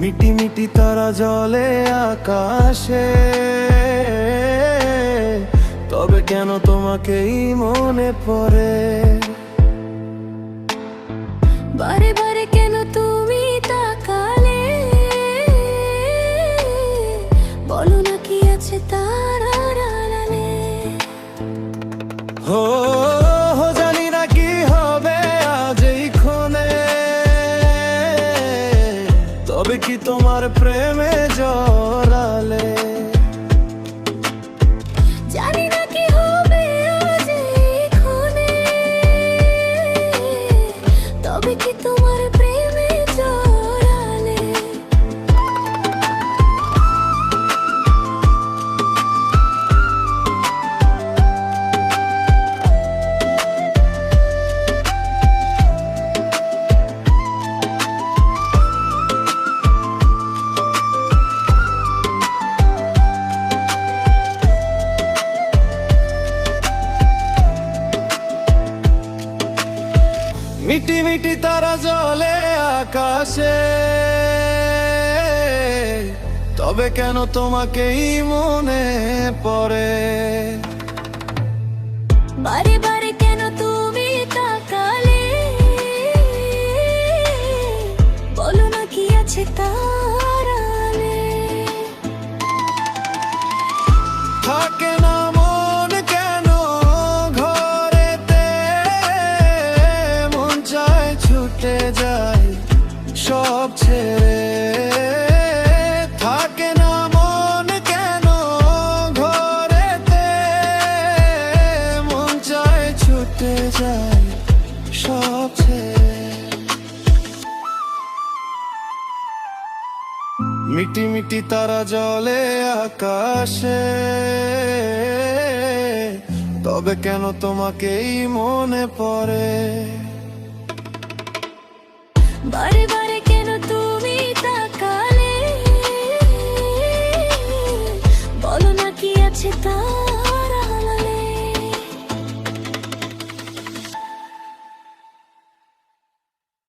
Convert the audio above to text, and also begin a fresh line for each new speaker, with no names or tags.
মিটি মিটি তারা জলে আকাশে। তোমাকেই মনে পড়ে।
বারে বারে কেন তুমি তাকালে? বলো না কি আছে তার আড়ালে?
হো জানি না কি হবে আজ এই ক্ষণে তবে কি তোমার প্রেমে জড়ালে? মিটি মিটি তারা জলে আকাশে। তবে কেন তোমাকেই মনে পড়ে?
বারে বারে
ছুটে যায়, সব ছেড়ে থাকে না মন কেন ঘরেতে? মন চায় ছুটে যায়, সব ছেড়ে। মিটি মিটি তারা জলে আকাশে। তবে কেন তোমাকেই মনে পড়ে?